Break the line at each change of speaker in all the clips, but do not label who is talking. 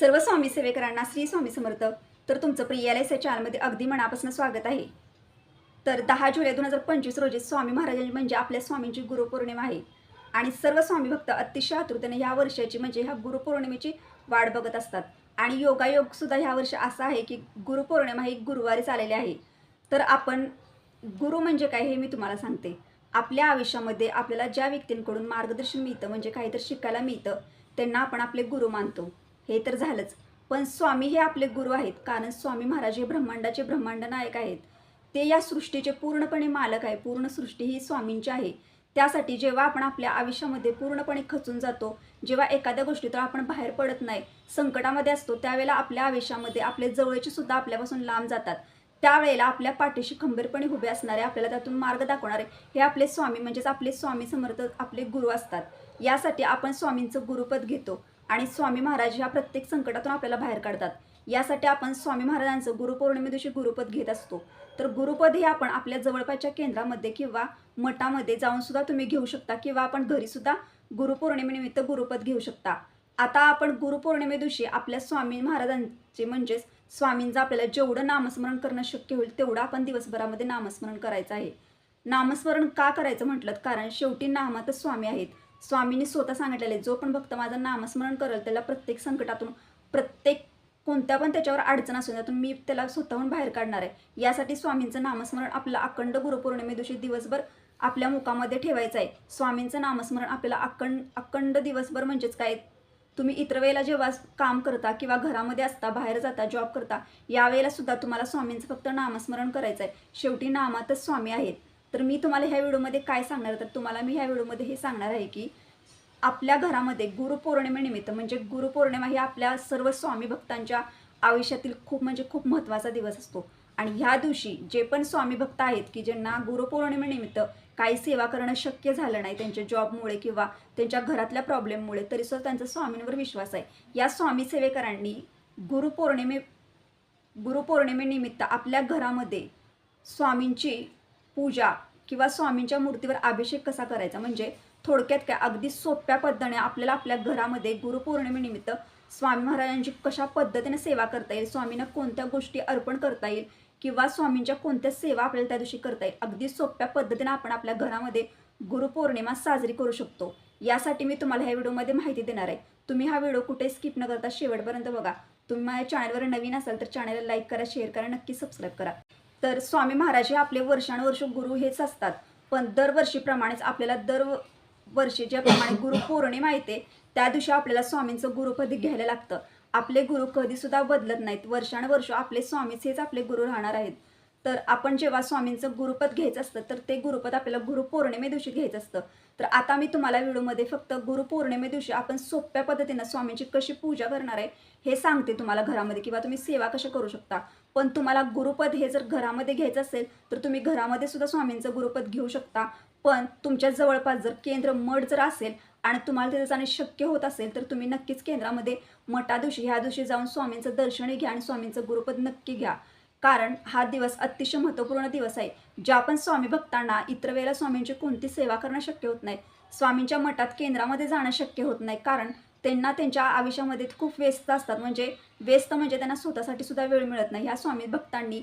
सर्व स्वामी सेवेकरांना श्री स्वामी समर्थ. तर तुमचं प्रियालयच्या चॅनलमध्ये अगदी मनापासून स्वागत आहे. तर दहा जुलै दोन हजार पंचवीस रोजी स्वामी महाराजांची म्हणजे आपल्या स्वामींची गुरुपौर्णिमा आहे. आणि सर्व स्वामी भक्त अतिशय आतुरतेने ह्या वर्षाची म्हणजे ह्या गुरुपौर्णिमेची वाट बघत असतात. आणि योगायोग सुद्धा ह्या वर्षी असा आहे की गुरुपौर्णिमा ही गुरुवारीच आलेली आहे. तर आपण गुरु म्हणजे काय हे मी तुम्हाला सांगते. आपल्या आयुष्यामध्ये आपल्याला ज्या व्यक्तींकडून मार्गदर्शन मिळतं म्हणजे काहीतरी शिकायला मिळतं त्यांना आपण आपले गुरु मानतो. हे तर झालंच. पण स्वामी हे आपले गुरु आहेत. कारण स्वामी महाराज हे ब्रह्मांडाचे ब्रह्मांड नायक आहेत. ते या सृष्टीचे पूर्णपणे मालक आहे. पूर्ण सृष्टी ही स्वामींची आहे. त्यासाठी जेव्हा आपण आपल्या आयुष्यामध्ये पूर्णपणे खचून जातो जेव्हा एखाद्या गोष्टीतून आपण बाहेर पडत नाही संकटामध्ये असतो त्यावेळेला आपल्या आयुष्यामध्ये आपले जवळचे सुद्धा आपल्यापासून लांब जातात. त्यावेळेला आपल्या पाठीशी खंबीरपणे उभे असणारे आपल्याला त्यातून मार्ग दाखवणारे हे आपले स्वामी म्हणजेच आपले स्वामी समर्थ आपले गुरु असतात. यासाठी आपण स्वामींचं गुरुपद घेतो. आणि स्वामी महाराज ह्या प्रत्येक संकटातून आपल्याला बाहेर काढतात. यासाठी आपण स्वामी महाराजांचं गुरुपौर्णिमे दिवशी गुरुपद घेत असतो. तर गुरुपद हे आपण आपल्या जवळपासच्या केंद्रामध्ये किंवा मठामध्ये जाऊन सुद्धा तुम्ही घेऊ शकता किंवा आपण घरी सुद्धा गुरुपौर्णिमेनिमित्त गुरुपद घेऊ शकता. आता आपण गुरुपौर्णिमे दिवशी आपल्या स्वामी महाराजांचे म्हणजेच स्वामींचं आपल्याला जेवढं नामस्मरण करणं शक्य होईल तेवढं आपण दिवसभरामध्ये नामस्मरण करायचं आहे. नामस्मरण का करायचं म्हटलं? कारण शेवटी नामातच स्वामी आहेत. स्वामींनी स्वतः सांगितलेलं आहे जो पण भक्त माझं नामस्मरण करेल त्याला प्रत्येक संकटातून प्रत्येक कोणत्या पण त्याच्यावर अडचण असून त्यातून मी त्याला स्वतःहून बाहेर काढणार आहे. यासाठी स्वामींचं नामस्मरण आपलं अखंड गुरुपौर्णिमे दिवशी दिवसभर आपल्या मुखामध्ये ठेवायचं आहे. स्वामींचं नामस्मरण आपल्याला अखंड अखंड दिवसभर म्हणजेच काय? तुम्ही इतर वेळेला जेव्हा काम करता किंवा घरामध्ये असता बाहेर जाता जॉब करता यावेळेला सुद्धा तुम्हाला स्वामींचं फक्त नामस्मरण करायचं आहे. शेवटी नामातच स्वामी आहेत. तर मी तुम्हाला ह्या व्हिडिओमध्ये काय सांगणार तर तुम्हाला मी ह्या व्हिडिओमध्ये हे सांगणार आहे की आपल्या घरामध्ये गुरुपौर्णिमेनिमित्त म्हणजे गुरुपौर्णिमा ही आपल्या सर्व स्वामी भक्तांच्या आयुष्यातील खूप म्हणजे खूप महत्त्वाचा दिवस असतो. आणि ह्या दिवशी जे पण स्वामी भक्त आहेत की ज्यांना गुरुपौर्णिमेनिमित्त काही सेवा करणं शक्य झालं नाही त्यांच्या जॉबमुळे किंवा त्यांच्या घरातल्या प्रॉब्लेममुळे तरीसुद्धा त्यांचा स्वामींवर विश्वास आहे. या स्वामी सेवेकरांनी गुरुपौर्णिमे गुरुपौर्णिमेनिमित्त आपल्या घरामध्ये स्वामींची पूजा किंवा स्वामींच्या मूर्तीवर अभिषेक कसा करायचा? म्हणजे थोडक्यात काय? अगदी सोप्या पद्धतीने आपल्याला आपल्या घरामध्ये गुरुपौर्णिमेनिमित्त स्वामी महाराजांची कशा पद्धतीने सेवा करता येईल? स्वामींना कोणत्या गोष्टी अर्पण करता येईल? किंवा स्वामींच्या कोणत्या सेवा आपल्याला त्या दिवशी करता येईल? अगदी सोप्या पद्धतीने आपण आपल्या घरामध्ये गुरुपौर्णिमा साजरी करू शकतो. यासाठी मी तुम्हाला ह्या व्हिडिओमध्ये माहिती देणार आहे. तुम्ही हा व्हिडिओ कुठे स्किप न करता शेवटपर्यंत बघा. तुम्ही माझ्या चॅनलवर नवीन असाल तर चॅनलला लाईक करा शेअर करा नक्की सबस्क्राईब करा. तर स्वामी महाराज हे आपले वर्षानुवर्ष गुरु हेच असतात. पण दरवर्षीप्रमाणेच आपल्याला दर वर्षी ज्याप्रमाणे गुरु पौर्णिमा येते त्या दिवशी आपल्याला स्वामींचं गुरुपदी घ्यायला लागतं. आपले गुरु कधी सुद्धा बदलत नाहीत. वर्षानुवर्ष आपले स्वामीच हेच आपले गुरु राहणार आहेत. तर आपण जेव्हा स्वामींचं गुरुपद घ्यायचं असतं तर ते गुरुपद आपल्याला गुरुपौर्णिमे दिवशी घ्यायचं असतं. तर आता मी तुम्हाला व्हिडिओमध्ये फक्त गुरुपौर्णिमे दिवशी आपण सोप्या पद्धतीनं स्वामींची कशी पूजा करणार आहे हे सांगते तुम्हाला घरामध्ये किंवा तुम्ही सेवा कशा करू शकता. पण तुम्हाला गुरुपद हे जर घरामध्ये घ्यायचं असेल तर तुम्ही घरामध्ये सुद्धा स्वामींचं गुरुपद घेऊ शकता. पण तुमच्या जवळपास जर केंद्र मठ जर असेल आणि तुम्हाला तिथे जाणे शक्य होत असेल तर तुम्ही नक्कीच केंद्रामध्ये मठा दिवशी ह्या दिवशी जाऊन स्वामींचं दर्शनही घ्या आणि स्वामींचं गुरुपद नक्की घ्या. कारण हा दिवस अतिशय महत्त्वपूर्ण दिवस आहे. ज्या पण स्वामी भक्तांना इतर वेळेला स्वामींची कोणती सेवा करणं शक्य होत नाही स्वामींच्या मठात केंद्रामध्ये जाणं शक्य होत नाही कारण त्यांना त्यांच्या आयुष्यामध्ये खूप व्यस्त असतात. म्हणजे व्यस्त म्हणजे त्यांना स्वतःसाठी सुद्धा वेळ मिळत नाही. ह्या स्वामी भक्तांनी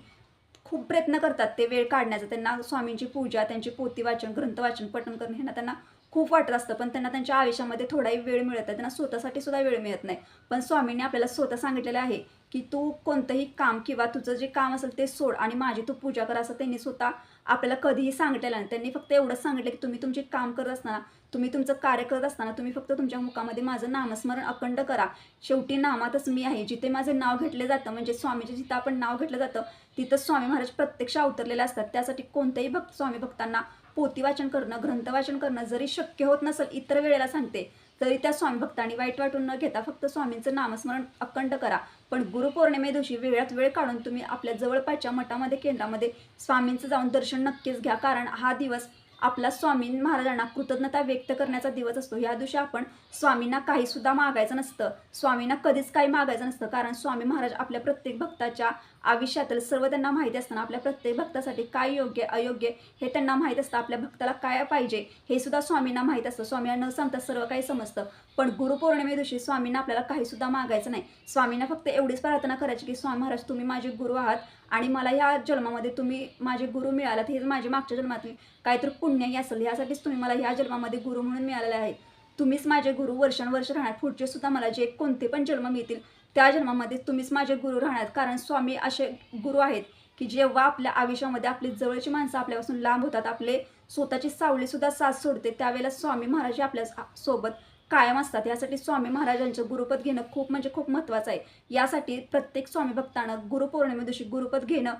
खूप प्रयत्न करतात ते वेळ काढण्याचा. त्यांना स्वामींची पूजा त्यांची पोती वाचन ग्रंथ वाचन पठण करणे ह्यांना त्यांना खूप वाटत असतं. पण त्यांना त्यांच्या आयुष्यामध्ये थोडाही वेळ मिळत आहे त्यांना स्वतःसाठी सुद्धा वेळ मिळत नाही. पण स्वामींनी आपल्याला स्वतः सांगितलेलं आहे की तू कोणतंही काम किंवा तुझं जे काम असेल ते सोड आणि माझी तू पूजा कर असं त्यांनी स्वतः आपल्याला कधीही सांगितलेलं नाही. त्यांनी फक्त एवढंच सांगितलं की तुम्ही तुमचे काम करत असताना तुम्ही तुमचं कार्य करत असताना तुम्ही फक्त तुमच्या मुखामध्ये माझं नामस्मरण अखंड करा. शेवटी नामातच मी आहे. जिथे माझं नाव घेतलं जातं म्हणजे स्वामीचे जिथं आपण नाव घेतलं जातं तिथं स्वामी महाराज प्रत्यक्ष अवतरलेले असतात. त्यासाठी कोणत्याही भक्त स्वामी भक्तांना पोती वाचन करणं ग्रंथ वाचन करणं जरी शक्य होत नसेल इतर वेळेला सांगते तरी त्या स्वामी भक्तांनी वाईट वाटून न घेता फक्त स्वामींचं नामस्मरण अखंड करा. पण गुरुपौर्णिमे दिवशी वेळात वेळ काढून तुम्ही आपल्या जवळपासच्या मठामध्ये केंद्रामध्ये स्वामींचं जाऊन दर्शन नक्कीच घ्या. कारण हा दिवस आपला स्वामी महाराजांना कृतज्ञता व्यक्त करण्याचा दिवस असतो. या दिवशी आपण स्वामींना काही सुद्धा मागायचं नसतं. स्वामींना कधीच काही मागायचं नसतं. कारण स्वामी महाराज आपल्या प्रत्येक भक्ताच्या आयुष्यातील सर्व त्यांना माहिती असताना आपल्या प्रत्येक भक्तासाठी काय योग्य अयोग्य हे त्यांना माहीत असतं. आपल्या भक्ताला काय पाहिजे हे सुद्धा स्वामींना माहीत असतं. स्वामींना न सांगता सर्व काही समजतं. पण गुरुपौर्णिमे दिवशी स्वामींना आपल्याला काही सुद्धा मागायचं नाही. स्वामींना फक्त एवढीच प्रार्थना करायची की स्वामी महाराज तुम्ही माझे गुरु आहात आणि मला ह्या जन्मामध्ये तुम्ही माझे गुरु मिळालात. हे माझे मागच्या जन्मातील काहीतरी पुण्यही असेल. यासाठीच तुम्ही मला ह्या जन्मामध्ये गुरु म्हणून मिळालेले आहेत. तुम्हीच माझे गुरु वर्षानुवर्ष राहणार. पुढचे सुद्धा मला जे कोणते पण जन्म मिळतील त्या जन्मामध्ये तुम्हीच माझे गुरु राहणार. कारण स्वामी असे गुरु आहेत की जेव्हा आपल्या आयुष्यामध्ये आपली जवळची माणसं आपल्यापासून लांब होतात आपले स्वतःची सावलीसुद्धा साथ सोडते त्यावेळेला स्वामी महाराज आपल्यासोबत कायम असतात. यासाठी स्वामी महाराजांचं गुरुपद घेणं खूप म्हणजे खूप महत्त्वाचं आहे. यासाठी प्रत्येक स्वामी भक्तानं गुरुपौर्णिमे दिवशी गुरुपद घेणं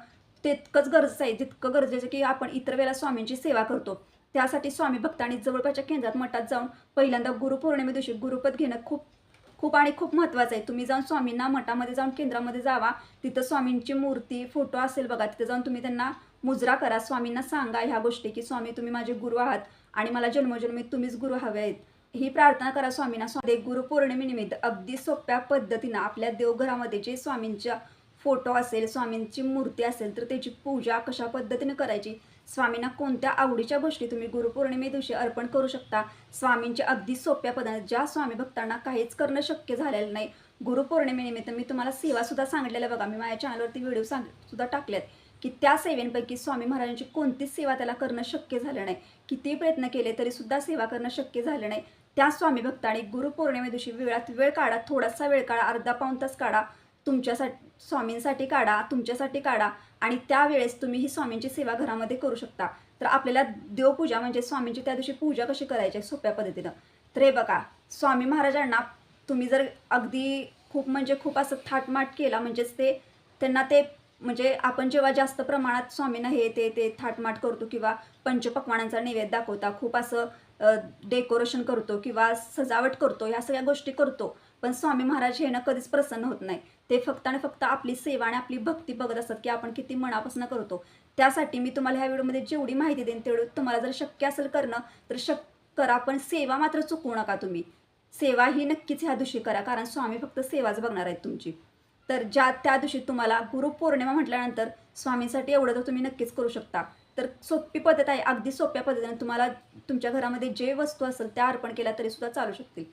तितकंच गरजेचं आहे. जितकं गरजेचं की आपण इतर वेळेला स्वामींची सेवा करतो. त्यासाठी स्वामी भक्तांनी जवळपासच्या केंद्रात मठात जाऊन पहिल्यांदा गुरुपौर्णिमे दिवशी गुरुपद घेणं खूप खूप आणि खूप महत्त्वाचं आहे. तुम्ही जाऊन स्वामींना मठामध्ये जाऊन केंद्रामध्ये जावा. तिथं स्वामींची मूर्ती फोटो असेल बघा तिथं जाऊन तुम्ही त्यांना मुजरा करा. स्वामींना सांगा ह्या गोष्टी की स्वामी तुम्ही माझे गुरु आहात आणि मला जन्मजन्मी तुम्हीच गुरु हवे आहेत. ही प्रार्थना करा स्वामींना. स्वामी गुरुपौर्णिमेनिमित्त अगदी सोप्या पद्धतीनं आपल्या देवघरामध्ये जे स्वामींच्या फोटो असेल स्वामींची मूर्ती असेल तर त्याची पूजा कशा पद्धतीने करायची? स्वामींना कोणत्या आवडीच्या गोष्टी तुम्ही गुरुपौर्णिमे दिवशी अर्पण करू शकता? स्वामींच्या अगदी सोप्या पदार्थ ज्या स्वामी भक्तांना काहीच करणं शक्य झालेलं नाही. गुरुपौर्णिमेनिमित्त मी तुम्हाला सेवासुद्धा सांगितलेल्या बघा. मी माझ्या चॅनलवरती व्हिडिओ सांग सुद्धा टाकल्यात की त्या सेवेंपैकी स्वामी महाराजांची कोणतीच सेवा त्याला करणं शक्य झालं नाही. किती प्रयत्न केले तरी सुद्धा सेवा करणं शक्य झालं नाही. त्या स्वामी भक्ताने गुरुपौर्णिमे दिवशी वेळात वेळ काढा थोडासा वेळ काढा अर्धा पाऊण तास काढा. तुमच्यासाठी स्वामींसाठी काढा तुमच्यासाठी काढा आणि त्यावेळेस तुम्ही ही स्वामींची सेवा घरामध्ये करू शकता. तर आपल्याला देवपूजा म्हणजे स्वामींची त्या दिवशी पूजा कशी करायची आहे सोप्या पद्धतीनं? तर हे बघा स्वामी महाराजांना तुम्ही जर अगदी खूप म्हणजे खूप असं थाटमाट केला म्हणजेच ते त्यांना ते म्हणजे आपण जेव्हा जास्त प्रमाणात स्वामींना हे ते ते थाटमाट करतो किंवा पंचपक्वानांचा नैवेद्य दाखवता खूप असं डेकोरेशन करतो किंवा सजावट करतो ह्या सगळ्या गोष्टी करतो. पण स्वामी महाराज हे ना कधीच प्रसन्न होत नाही. ते फक्त आणि फक्त आपली सेवा आणि आपली भक्ती बघत असतात की आपण किती मनापासून करतो. त्यासाठी मी तुम्हाला ह्या व्हिडिओमध्ये जेवढी माहिती देईन तेवढी तुम्हाला जर शक्य असेल करणं तर शक करा. पण सेवा मात्र चुकवू नका तुम्ही. सेवा ही नक्कीच ह्या दिवशी करा कारण स्वामी फक्त सेवाच बघणार आहेत तुमची. तर ज्या त्या दिवशी तुम्हाला गुरुपौर्णिमा म्हटल्यानंतर स्वामींसाठी एवढं तर तुम्ही नक्कीच करू शकता. तर सोपी पद्धत आहे अगदी सोप्या पद्धतीने तुम्हाला तुमच्या घरामध्ये जे वस्तू असेल त्या अर्पण केल्या तरी सुद्धा चालू शकतील.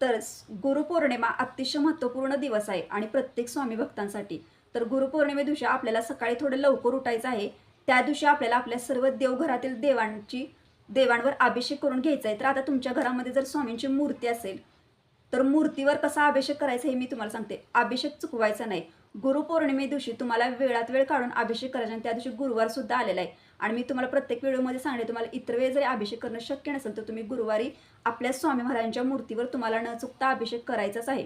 तर गुरुपौर्णिमा अतिशय महत्त्वपूर्ण दिवस आहे आणि प्रत्येक स्वामी भक्तांसाठी. तर गुरुपौर्णिमे दिवशी आपल्याला सकाळी थोडं लवकर उठायचं आहे. त्या दिवशी आपल्याला आपल्या सर्व देवघरातील देवांची देवांवर अभिषेक करून घ्यायचा आहे. तर आता तुमच्या घरामध्ये जर स्वामींची मूर्ती असेल तर मूर्तीवर कसा अभिषेक करायचा हे मी तुम्हाला सांगते. अभिषेक चुकवायचा नाही. गुरुपौर्णिमे दिवशी तुम्हाला वेळात वेळ काढून अभिषेक करायचा आणि त्या दिवशी गुरुवार सुद्धा आलेला आहे. आणि मी तुम्हाला प्रत्येक व्हिडिओमध्ये सांगते तुम्हाला इतर वेळ जरी अभिषेक करणं शक्य नसेल तर तुम्ही गुरुवारी आपल्या स्वामी महाराजांच्या मूर्तीवर तुम्हाला न चुकता अभिषेक करायचाच आहे.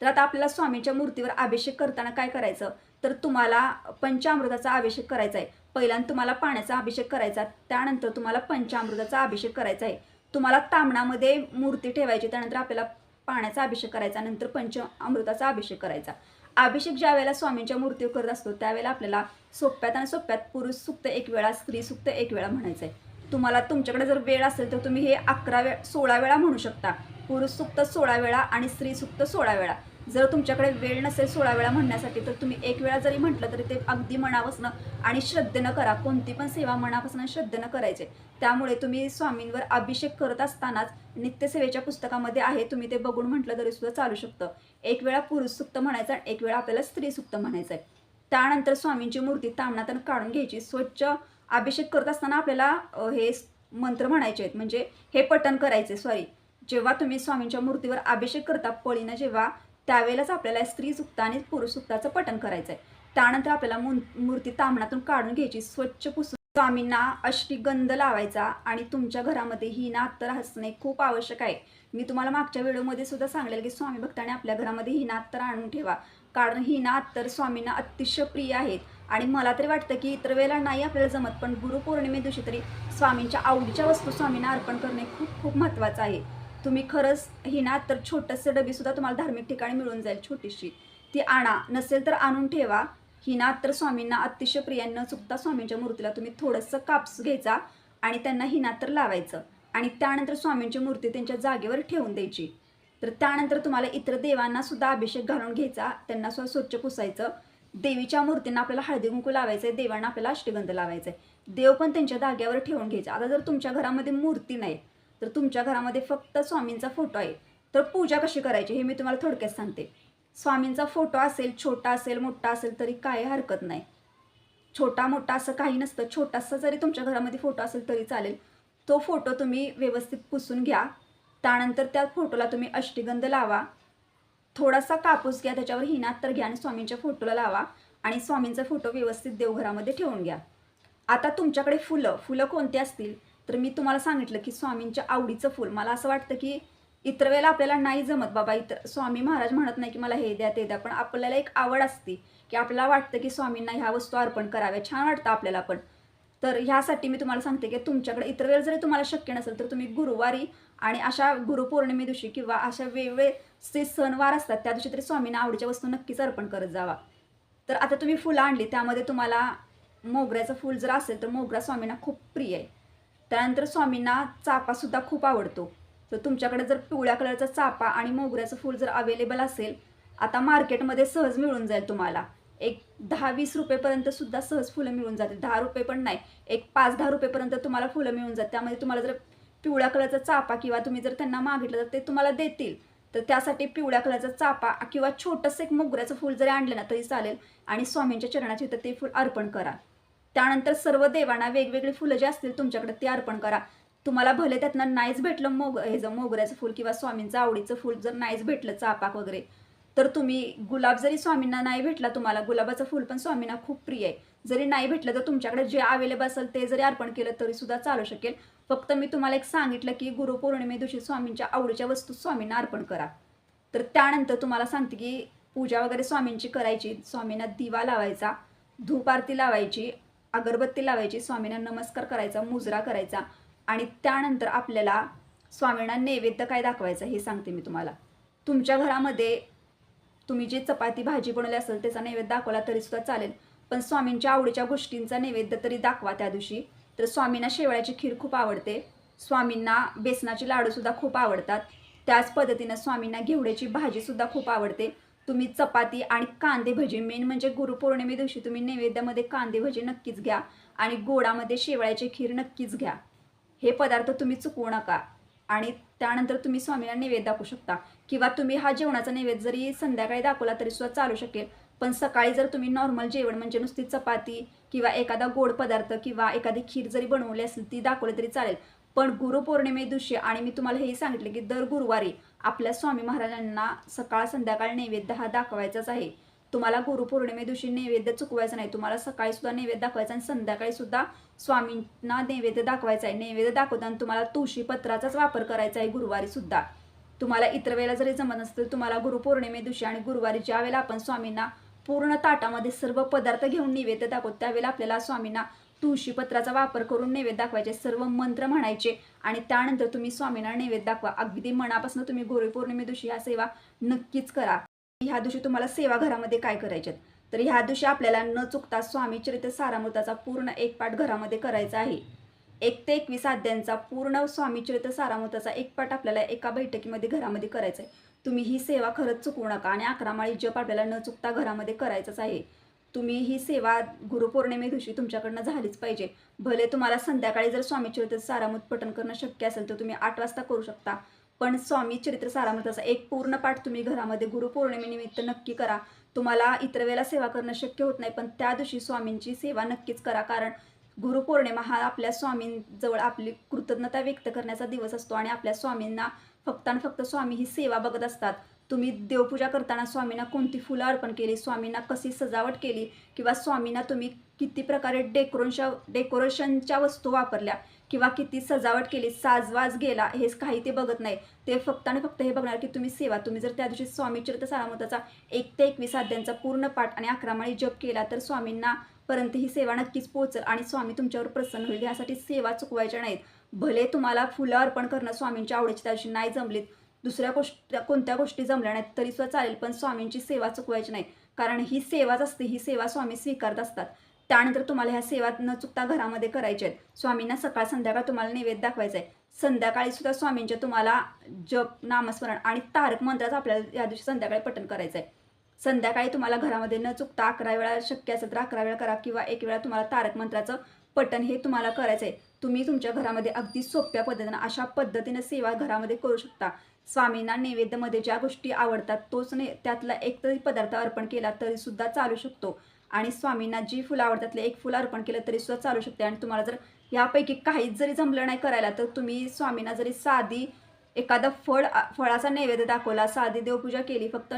तर आता आपल्याला स्वामींच्या मूर्तीवर अभिषेक करताना काय करायचं? तर तुम्हाला पंचामृताचा अभिषेक करायचा आहे. पहिल्यांदा तुम्हाला पाण्याचा अभिषेक करायचा त्यानंतर तुम्हाला पंचामृताचा अभिषेक करायचा आहे. तुम्हाला तांबणामध्ये मूर्ती ठेवायची त्यानंतर आपल्याला पाण्याचा अभिषेक करायचा नंतर पंच अमृताचा अभिषेक करायचा. अभिषेक ज्या वेळेला स्वामींच्या मूर्तीवर करत असतो त्यावेळेला आपल्याला सोप्यात आणि सोप्यात पुरुष सुक्त एक वेळा स्त्री सुक्त एक वेळा म्हणायचं आहे तुम्हाला तुमच्याकडे जर वेळ असेल तर तुम्ही हे अकरा वेळ सोळा वेळा म्हणू शकता. पुरुष सुक्त सोळा वेळा आणि स्त्री सुक्त सोळा वेळा. जर तुमच्याकडे वेळ नसेल सोळा वेळा म्हणण्यासाठी तर तुम्ही एक वेळा जरी म्हटलं तरी ते अगदी मनापासून आणि श्रद्धेनं करा. कोणती पण सेवा मनापासून श्रद्धेनं करायचे. त्यामुळे तुम्ही स्वामींवर अभिषेक करत असतानाच नित्यसेवेच्या पुस्तकामध्ये आहे. तुम्ही ते बघून म्हटलं तरी सुद्धा चालू शकतं. एक वेळा पुरुष सुक्त म्हणायचं आणि एक वेळा आपल्याला स्त्री सुक्त म्हणायचं आहे त्यानंतर स्वामींची मूर्ती तामणातून काढून घ्यायची. स्वच्छ अभिषेक करत असताना आपल्याला हे मंत्र म्हणायचे आहेत. म्हणजे हे पठण करायचे सॉरी जेव्हा तुम्ही स्वामींच्या मूर्तीवर अभिषेक करता पळीनं जेव्हा त्यावेळेलाच आपल्याला स्त्री सुक्त आणि पुरुष सुक्ताचं पठण करायचं आहे त्यानंतर आपल्याला मूर्ती तांबणातून काढून घ्यायची. स्वच्छ पुसून स्वामींना अष्टीगंध लावायचा आणि तुमच्या घरामध्ये ही ना तर हसणे खूप आवश्यक आहे. मी तुम्हाला मागच्या व्हिडिओमध्ये सुद्धा सांगलेलं की स्वामी भक्ताने आपल्या घरामध्ये ही अत्तर तर आणून ठेवा. कारण ही अत्तर तर स्वामींना अतिशय प्रिय आहेत. आणि मला तरी वाटतं की इतर वेळेला नाही आपल्याला जमत पण गुरुपौर्णिमे दिवशी तरी स्वामींच्या आवडीच्या वस्तू स्वामींना अर्पण करणे खूप खूप महत्त्वाचं आहे. तुम्ही खरंच ही ना तर छोटंसं डबीसुद्धा तुम्हाला धार्मिक ठिकाणी मिळून जाईल छोटीशी. ती आणा नसेल तर आणून ठेवा. ही ना तर स्वामींना अतिशय प्रिय न चुकता स्वामींच्या मूर्तीला तुम्ही थोडंसं कापस घ्यायचा आणि त्यांना हिनात तर लावायचं. आणि त्यानंतर स्वामींची मूर्ती त्यांच्या जागेवर ठेवून द्यायची. तर त्यानंतर तुम्हाला इतर देवांना सुद्धा अभिषेक घालून घ्यायचा. त्यांना सुद्धा स्वच्छ पुसायचं. देवीच्या मूर्तींना आपल्याला हळदी कुंकू लावायचं आहे देवांना आपल्याला अष्टगंध लावायचं आहे देव पण त्यांच्या जागेवर ठेवून घ्यायचा. आता जर तुमच्या घरामध्ये मूर्ती नाही तर तुमच्या घरामध्ये फक्त स्वामींचा फोटो आहे. तर पूजा कशी करायची हे मी तुम्हाला थोडक्यात सांगते. स्वामींचा फोटो असेल छोटा असेल मोठा असेल तरी काही हरकत नाही. छोटा मोठा असं काही नसतं. छोटासा जरी तुमच्या घरामध्ये फोटो असेल तरी चालेल. तो फोटो तुम्ही व्यवस्थित पुसून घ्या. त्यानंतर त्या फोटोला तुम्ही अष्टगंध लावा. थोडासा कापूस घ्या त्याच्यावर हिनात तर घ्या आणि स्वामींच्या फोटोला लावा आणि स्वामींचा फोटो व्यवस्थित देवघरामध्ये ठेवून घ्या. आता तुमच्याकडे फुलं फुलं कोणती असतील? तर मी तुम्हाला सांगितलं की स्वामींच्या आवडीचं फुल. मला असं वाटतं की इतर वेळेला आपल्याला नाही जमत बाबा इतर स्वामी महाराज म्हणत नाही की मला हे द्या ते द्या पण आपल्याला एक आवड असते की आपल्याला वाटतं की स्वामींना ह्या वस्तू अर्पण कराव्या. छान वाटतं आपल्याला पण. तर ह्यासाठी मी तुम्हाला सांगते की तुमच्याकडे इतर वेळेला जरी तुम्हाला शक्य नसेल तर तुम्ही गुरुवारी आणि अशा गुरुपौर्णिमे दिवशी किंवा अशा वेगवेगळे सणवार असतात त्या दिवशी तरी स्वामींना आवडीच्या वस्तू नक्कीच अर्पण करत जावा. तर आता तुम्ही फुलं आणली त्यामध्ये तुम्हाला मोगऱ्याचं फूल जर असेल तर मोगरा स्वामींना खूप प्रिय आहे. त्यानंतर स्वामींना चापासुद्धा खूप आवडतो. तर तुमच्याकडे जर पिवळ्या कलरचा चापा आणि मोगऱ्याचं फूल जर अवेलेबल असेल आता मार्केटमध्ये सहज मिळून जाईल तुम्हाला. एक दहा वीस रुपयेपर्यंत सुद्धा सहज फुलं मिळून जातील. दहा रुपये पण नाही एक पाच दहा रुपयेपर्यंत तुम्हाला फुलं मिळून जाते त्यामध्ये तुम्हाला जर पिवळ्या कलरचा चापा किंवा तुम्ही जर त्यांना मागितलं तर ते तुम्हाला देतील. तर त्यासाठी पिवळ्या कलरचा चापा किंवा छोटंसं एक मोगऱ्याचं फूल जरी आणलं ना तरी चालेल आणि स्वामींच्या चरणाचे तर ते फूल अर्पण करा. त्यानंतर सर्व देवांना वेगवेगळी फुलं जे असतील तुमच्याकडे ते अर्पण करा. तुम्हाला भले त्यातनं नाहीच भेटलं मोग हे जर मोगऱ्याचं फूल किंवा स्वामींचं आवडीचं फूल जर नाहीच भेटलं चापाक वगैरे तर तुम्ही गुलाब जरी स्वामींना नाही भेटला तुम्हाला गुलाबाचं फूल पण स्वामींना खूप प्रिय आहे. जरी नाही भेटलं तर तुमच्याकडे जे अवेलेबल असेल ते जरी अर्पण केलं तरी सुद्धा चालू शकेल. फक्त मी तुम्हाला एक सांगितलं की गुरुपौर्णिमे दिवशी स्वामींच्या आवडीच्या वस्तू स्वामींना अर्पण करा. तर त्यानंतर तुम्हाला सांगते की पूजा वगैरे स्वामींची करायची. स्वामींना दिवा लावायचा धूप आरती लावायची अगरबत्ती लावायची स्वामींना नमस्कार करायचा मुजरा करायचा आणि त्यानंतर आपल्याला स्वामींना नैवेद्य काय दाखवायचं हे सांगते मी तुम्हाला. तुमच्या घरामध्ये तुम्ही जे चपाती भाजी बनवली असेल त्याचा नैवेद्य दाखवला तरीसुद्धा चालेल. पण स्वामींच्या आवडीच्या गोष्टींचा नैवेद्य तरी दाखवा त्या दिवशी. तर स्वामींना शेवळ्याची खीर खूप आवडते. स्वामींना बेसनाचे लाडूसुद्धा खूप आवडतात. त्याच पद्धतीनं स्वामींना घेवड्याची भाजीसुद्धा खूप आवडते. तुम्ही चपाती आणि कांदे भजी. मेन म्हणजे गुरुपौर्णिमे दिवशी तुम्ही नैवेद्यामध्ये कांदे भजी नक्कीच घ्या आणि गोडामध्ये शेवळ्याची खीर नक्कीच घ्या. हे पदार्थ तुम्ही चुकवू नका आणि त्यानंतर तुम्ही स्वामींना नैवेद्य दाखवू शकता. किंवा तुम्ही हा जेवणाचा नैवेद्य जरी संध्याकाळी दाखवला तरी सुद्धा चालू शकेल. पण सकाळी जर तुम्ही नॉर्मल जेवण म्हणजे नुसती चपाती किंवा एखादा गोड पदार्थ किंवा एखादी खीर जरी बनवली असेल ती दाखवली तरी चालेल. पण गुरुपौर्णिमे दिवशी आणि मी तुम्हाला हेही सांगितलं की दर गुरुवारी आपल्या स्वामी महाराजांना सकाळ संध्याकाळ नैवेद्य हा दाखवायचाच आहे. तुम्हाला गुरुपौर्णिमे दिवशी नैवेद्य चुकवायचं नाही. तुम्हाला सकाळी सुद्धा नैवेद्य दाखवायचा आणि संध्याकाळी सुद्धा स्वामींना नैवेद्य दाखवायचा आहे. नैवेद्य दाखवताना तुम्हाला तुळशी पत्राचाच वापर करायचा आहे गुरुवारी सुद्धा. तुम्हाला इतर वेळेला जरी जमत नसतं तुम्हाला गुरुपौर्णिमे दिवशी आणि गुरुवारी ज्या वेळेला आपण स्वामींना पूर्ण ताटामध्ये सर्व पदार्थ घेऊन नैवेद्य दाखवतो त्यावेळेला आपल्याला स्वामींना तुळशीपत्राचा वापर करून नैवेद्य दाखवायचे सर्व मंत्र म्हणायचे आणि त्यानंतर तुम्ही स्वामींना नैवेद्य दाखवा. अगदी मनापासून तुम्ही गुरुपौर्णिमे दिवशी ह्या सेवा नक्कीच करा. ह्या दिवशी तुम्हाला सेवा घरामध्ये काय करायच्यात? तर ह्या दिवशी आपल्याला न चुकता स्वामी चरित्र सारामृताचा पूर्ण एक पाठ घरामध्ये करायचा आहे. एक ते एकवीस अध्यायांचा पूर्ण स्वामी चरित्र सारामृताचा एक पाठ आपल्याला एका बैठकीमध्ये घरामध्ये करायचा आहे. तुम्ही ही सेवा खरंच चुकवू नका आणि अकरा माळी जप आपल्याला न चुकता घरामध्ये करायचंच आहे. तुम्ही ही सेवा गुरुपौर्णिमे दिवशी तुमच्याकडनं झालीच पाहिजे. भले तुम्हाला संध्याकाळी जर स्वामी चरित्र सारामृत पठण करणं शक्य असेल तर तुम्ही आठ वाजता करू शकता. पण स्वामी चरित्र सारामृताचा एक पूर्ण पाठ तुम्ही घरामध्ये गुरुपौर्णिमेनिमित्त नक्की करा. तुम्हाला इतर वेळेला सेवा करणं शक्य होत नाही पण त्या दिवशी स्वामींची सेवा नक्कीच करा. कारण गुरुपौर्णिमा हा आपल्या स्वामींजवळ आपली कृतज्ञता व्यक्त करण्याचा दिवस असतो आणि आपल्या स्वामींना फक्त आणि फक्त स्वामी ही सेवा बघत असतात. तुम्ही देवपूजा करताना स्वामींना कोणती फुलं अर्पण केली? स्वामींना कशी सजावट केली? किंवा स्वामींना तुम्ही किती प्रकारे डेकोरेशन डेकोरेशनच्या वस्तू वापरल्या? किंवा किती सजावट केली? साजवाज गेला? हेच काही ते बघत नाही. ते फक्त आणि फक्त हे बघणार की तुम्ही सेवा. तुम्ही जर त्या दिवशी स्वामी चरित्र सारामताचा एक ते एकवीस अध्यायांचा पूर्ण पाठ आणि अकरा माळी जप केला तर स्वामींना पर्यंत ही सेवा नक्कीच पोहोचेल आणि स्वामी तुमच्यावर प्रसन्न होईल. यासाठी सेवा चुकवायच्या नाहीत. भले तुम्हाला फुलं अर्पण करणं स्वामींच्या आवडीची त्या दिवशी नाही जमलीत दुसऱ्या गोष्ट कोणत्या गोष्टी जमल्या नाहीत तरी सुद्धा चालेल पण स्वामींची सेवा चुकवायची नाही. कारण ही सेवाच असते ही सेवा स्वामी स्वीकारत असतात. त्यानंतर तुम्हाला ह्या सेवा न चुकता घरामध्ये करायच्या आहेत. स्वामींना सकाळ संध्याकाळ तुम्हाला नैवेद्य दाखवायचा आहे. संध्याकाळी सुद्धा स्वामींचे तुम्हाला जप नामस्मरण आणि तारक मंत्राचं आपल्याला या दिवशी संध्याकाळी पठण करायचं आहे. संध्याकाळी तुम्हाला घरामध्ये न चुकता अकरा वेळा शक्य असेल तर अकरा वेळा करा किंवा एक वेळा तुम्हाला तारक मंत्राचं पठण हे तुम्हाला करायचं आहे. तुम्ही तुमच्या घरामध्ये अगदी सोप्या पद्धतीनं अशा पद्धतीनं सेवा घरामध्ये करू शकता. स्वामींना नैवेद्यमध्ये ज्या गोष्टी आवडतात तोच ने त्यातला एक तरी पदार्थ अर्पण केला तरी सुद्धा चालू शकतो. आणि स्वामींना जी फुलं आवडतात एक फुलं अर्पण केलं तरी सुद्धा चालू शकते. आणि तुम्हाला जर यापैकी काहीच जरी जमलं नाही करायला तर तुम्ही स्वामींना जरी साधी एखादा फळ फळाचा नैवेद्य दाखवला साधी देवपूजा केली फक्त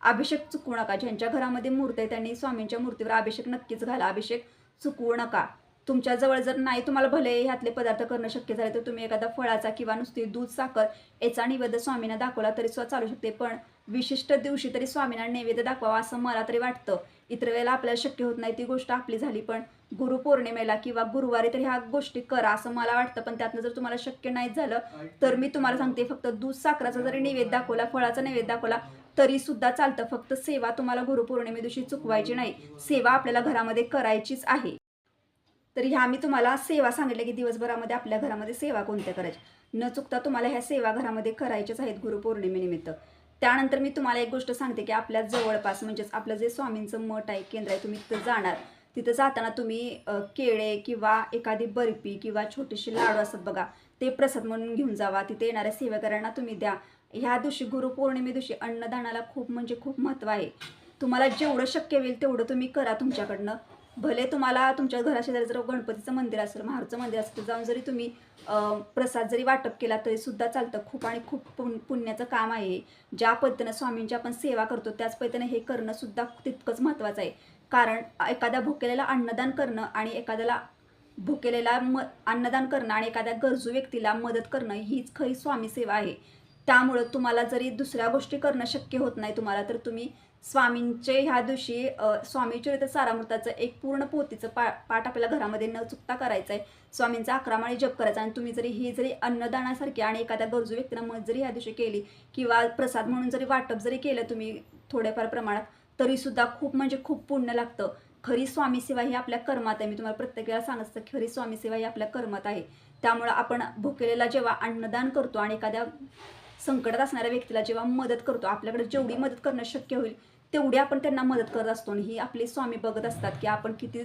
अभिषेक चुकवू नका. ज्यांच्या घरामध्ये मूर्ती आहे त्यांनी स्वामींच्या मूर्तीवर अभिषेक नक्कीच घाला. अभिषेक चुकवू नका. तुमच्याजवळ जर नाही तुम्हाला भले ह्यातले पदार्थ करणं शक्य झाले तर तुम्ही एखादा फळाचा किंवा नुसती दूध साखर याचा नैवेद्य स्वामींना दाखवला तरी सुद्धा चालू शकते. पण विशिष्ट दिवशी तरी स्वामींना नैवेद्य दाखवावा असं मला तरी वाटतं. इतर वेळेला आपल्याला शक्य होत नाही ती गोष्ट आपली झाली पण गुरुपौर्णिमेला किंवा गुरुवारी तर ह्या गोष्टी करा असं मला वाटतं. पण त्यातनं जर तुम्हाला शक्य नाही झालं तर मी तुम्हाला सांगते फक्त दूध साखराचा जरी नैवेद्य दाखवला फळाचा नैवेद्य दाखवला तरी सुद्धा चालतं. फक्त सेवा तुम्हाला गुरुपौर्णिमे दिवशी चुकवायची नाही. सेवा आपल्याला घरामध्ये करायचीच आहे. तर ह्या मी तुम्हाला सेवा सांगितल्या की दिवसभरामध्ये आपल्या घरामध्ये सेवा कोणत्या करायच्या? न चुकता तुम्हाला ह्या सेवा घरामध्ये करायच्याच आहेत गुरुपौर्णिमेनिमित्त. त्यानंतर मी तुम्हाला एक गोष्ट सांगते की आपल्या जवळपास म्हणजेच आपलं जे स्वामींचं मठ आहे केंद्र आहे तुम्ही तिथं जाणार. तिथं जाताना तुम्ही केळे किंवा एखादी बर्फी किंवा छोटीशी लाडू असतात बघा ते प्रसाद म्हणून घेऊन जावा. तिथे येणाऱ्या सेवेकऱ्यांना तुम्ही द्या. ह्या दिवशी गुरुपौर्णिमे दिवशी अन्नदानाला खूप म्हणजे खूप महत्त्व आहे. तुम्हाला जेवढं शक्य होईल तेवढं तुम्ही करा तुमच्याकडनं. भले तुम्हाला तुमच्या घराशेजारी जर गणपतीचं मंदिर असेल महारचं मंदिर असेल तर जाऊन जरी तुम्ही प्रसाद जरी वाटप केला तरी सुद्धा चालतं. खूप आणि खूप पुण पुण्याचं काम आहे ज्या पद्धतीनं स्वामींची आपण सेवा करतो त्याच पद्धतीने हे करणंसुद्धा तितकंच महत्त्वाचं आहे. कारण एखाद्या भुकेलेला अन्नदान करणं आणि एखाद्याला भुकेलेला म अन्नदान करणं आणि एखाद्या गरजू व्यक्तीला मदत करणं हीच खरी स्वामी सेवा आहे. त्यामुळं तुम्हाला जरी दुसऱ्या गोष्टी करणं शक्य होत नाही तुम्हाला तर तुम्ही स्वामींचे ह्या दिवशी अ, स्वामी चरित्र सारामृताचं एक पूर्ण पोतीचं पा पाठ आपल्याला घरामध्ये न चुकता करायचं आहे स्वामींचा अकरामाळी जप करायचा आणि तुम्ही जरी ही जरी अन्नदानासारखी आणि एखाद्या गरजू व्यक्तीनं मत जरी ह्या दिवशी केली किंवा प्रसाद म्हणून जरी वाटप जरी केलं तुम्ही थोड्याफार प्रमाणात तरीसुद्धा खूप म्हणजे खूप पुण्य लागतं. खरी स्वामी सेवा ही आपल्या कर्मात आहे. मी तुम्हाला प्रत्येक वेळा सांगत असतं खरी स्वामी सेवा ही आपल्या कर्मात आहे. त्यामुळं आपण भुकेलेला जेव्हा अन्नदान करतो आणि एखाद्या संकटात असणाऱ्या व्यक्तीला जेव्हा मदत करतो आपल्याकडे जेवढी मदत करणं शक्य होईल तेवढी आपण त्यांना मदत करत असतो. आणि ही आपली स्वामी बघत असतात की आपण किती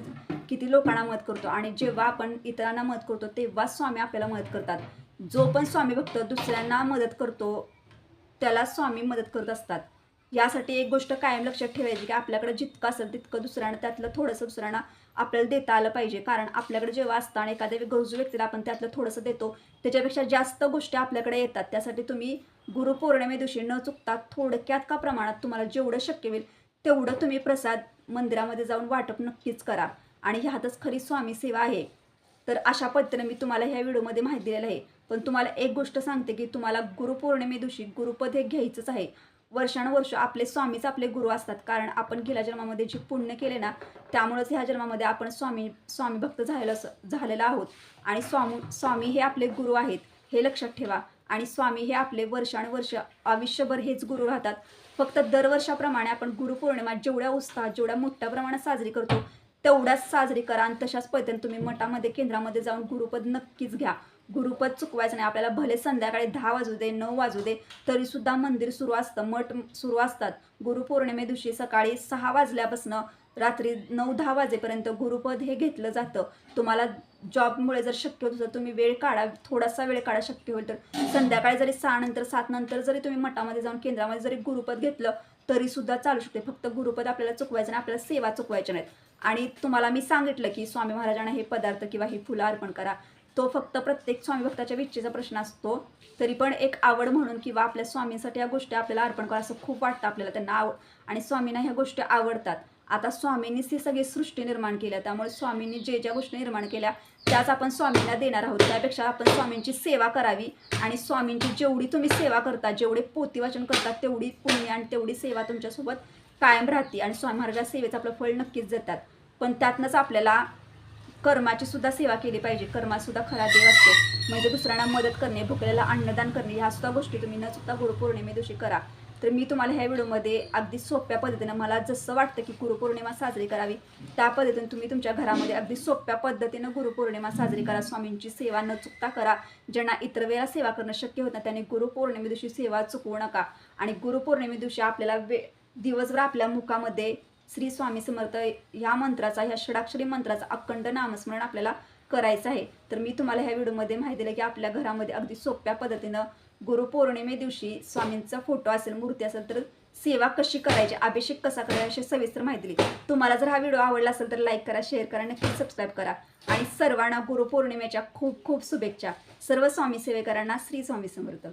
किती लोकांना मदत करतो. आणि जेव्हा आपण इतरांना मदत करतो तेव्हाच स्वामी आपल्याला मदत करतात. जो पण स्वामी भक्त दुसऱ्यांना मदत करतो त्याला स्वामी मदत करत असतात. यासाठी एक गोष्ट कायम लक्षात ठेवायची की आपल्याकडे जितकं असेल तितकं दुसऱ्यांना त्यातलं थोडंसं दुसऱ्यांना आपल्याला देता आलं पाहिजे. कारण आपल्याकडे जेव्हा असतं आणि एखाद्या गरजू व्यक्तीला आपण त्यातलं थोडंसं देतो त्याच्यापेक्षा जास्त गोष्टी आपल्याकडे येतात. त्यासाठी तुम्ही गुरुपौर्णिमे दिवशी न चुकता थोडक्यात का प्रमाणात तुम्हाला जेवढं शक्य होईल तेवढं तुम्ही प्रसाद मंदिरामध्ये जाऊन वाटप नक्कीच करा. आणि ह्यातच खरी स्वामी सेवा आहे. तर अशा पद्धतीने मी तुम्हाला ह्या व्हिडिओमध्ये माहिती दिलेलं आहे. पण तुम्हाला एक गोष्ट सांगते की तुम्हाला गुरुपौर्णिमे दिवशी गुरुपद हे घ्यायचंच आहे. वर्षानुवर्ष आपले स्वामीच आपले गुरु असतात. कारण आपण गेल्या जन्मामध्ये जे पुण्य केले ना त्यामुळेच ह्या जन्मामध्ये आपण स्वामी स्वामी भक्त झालेलं झालेला आहोत. आणि स्वामी स्वामी हे आपले गुरु आहेत हे लक्षात ठेवा. आणि स्वामी हे आपले वर्षानुवर्ष आयुष्यभर हेच गुरु राहतात. फक्त दरवर्षाप्रमाणे आपण गुरुपौर्णिमा जेवढ्या उत्साहात जेवढ्या मोठ्या प्रमाणात साजरी करतो तेवढ्याच साजरी करा. आणि तशाच पद्धतीने तुम्ही मठामध्ये केंद्रामध्ये जाऊन गुरुपद नक्कीच घ्या. गुरुपद चुकवायचं नाही. आपल्याला भले संध्याकाळी दहा वाजू दे नऊ वाजू दे तरीसुद्धा मंदिर सुरू असतं. मठ सुरू असतात. गुरुपौर्णिमे दिवशी सकाळी सहा वाजल्यापासून रात्री नऊ दहा वाजेपर्यंत गुरुपद हे घेतलं जातं. तुम्हाला जॉबमुळे जर शक्य होतं तर तुम्ही वेळ काढा. थोडासा वेळ काढा शक्य होईल तर. संध्याकाळी जरी सहा नंतर सात नंतर जरी तुम्ही मठामध्ये जाऊन केंद्रामध्ये जरी गुरुपद घेतलं तरी सुद्धा चालू शकते. फक्त गुरुपद आपल्याला चुकवायचं नाही. आपल्याला सेवा चुकवायच्या नाहीत. आणि तुम्हाला मी सांगितलं की स्वामी महाराजांना हे पदार्थ किंवा ही फुलं अर्पण करा. तो फक्त प्रत्येक स्वामी भक्ताच्या विच्छेचा प्रश्न असतो. तरी पण एक आवड म्हणून किंवा आपल्या स्वामींसाठी या गोष्टी आपल्याला अर्पण करा असं खूप वाटतं आपल्याला. त्यांना आवड आणि स्वामींना ह्या गोष्टी आवडतात. आता स्वामींनीच ही सगळी सृष्टी निर्माण केल्या. त्यामुळे स्वामींनी जे ज्या गोष्टी निर्माण केल्या त्याच आपण स्वामींना देणार आहोत. त्यापेक्षा आपण स्वामींची सेवा करावी आणि स्वामींची जेवढी तुम्ही सेवा करता जेवढे पोती वाचन करता तेवढी पुण्य आणि तेवढी सेवा तुमच्यासोबत कायम राहते आणि स्वामी महाराजा सेवेचं आपलं फळ नक्कीच जातात पण त्यातनंच आपल्याला कर्माची सुद्धा सेवा केली पाहिजे. कर्मात सुद्धा खरा देव असतो. म्हणजे दुसऱ्यांना मदत करणे भुकलेला अन्नदान करणे ह्या सुद्धा गोष्टी तुम्ही न चुकता गुरुपौर्णिमे दिवशी करा. तर मी तुम्हाला ह्या व्हिडिओमध्ये अगदी सोप्या पद्धतीनं मला जसं वाटतं की गुरुपौर्णिमा साजरी करावी त्या पद्धतीने तुम्ही तुमच्या घरामध्ये अगदी सोप्या पद्धतीनं गुरुपौर्णिमा साजरी करा. स्वामींची सेवा न चुकता करा. ज्यांना इतर वेळा सेवा करणं शक्य होतं त्याने त्यांनी गुरुपौर्णिमे दिवशी सेवा चुकवू नका. आणि गुरुपौर्णिमे दिवशी आपल्याला वे दिवसभर आपल्या मुखामध्ये श्री स्वामी समर्थ ह्या मंत्राचा ह्या षडाक्षरी मंत्राचा अखंड नामस्मरण आपल्याला करायचं आहे. तर मी तुम्हाला ह्या व्हिडिओमध्ये माहिती दिलं की आपल्या घरामध्ये अगदी सोप्या पद्धतीनं गुरुपौर्णिमे दिवशी स्वामींचा फोटो असेल मूर्ती असेल तर सेवा कशी करायची अभिषेक कसा करायचा अशी सविस्तर माहिती दिली. तुम्हाला जर हा व्हिडिओ आवडला असेल तर लाईक करा शेअर करा नक्की सबस्क्राईब करा. आणि सर्वांना गुरुपौर्णिमेच्या खूप खूप शुभेच्छा. सर्व स्वामी सेवेकरांना श्री स्वामी समर्थ.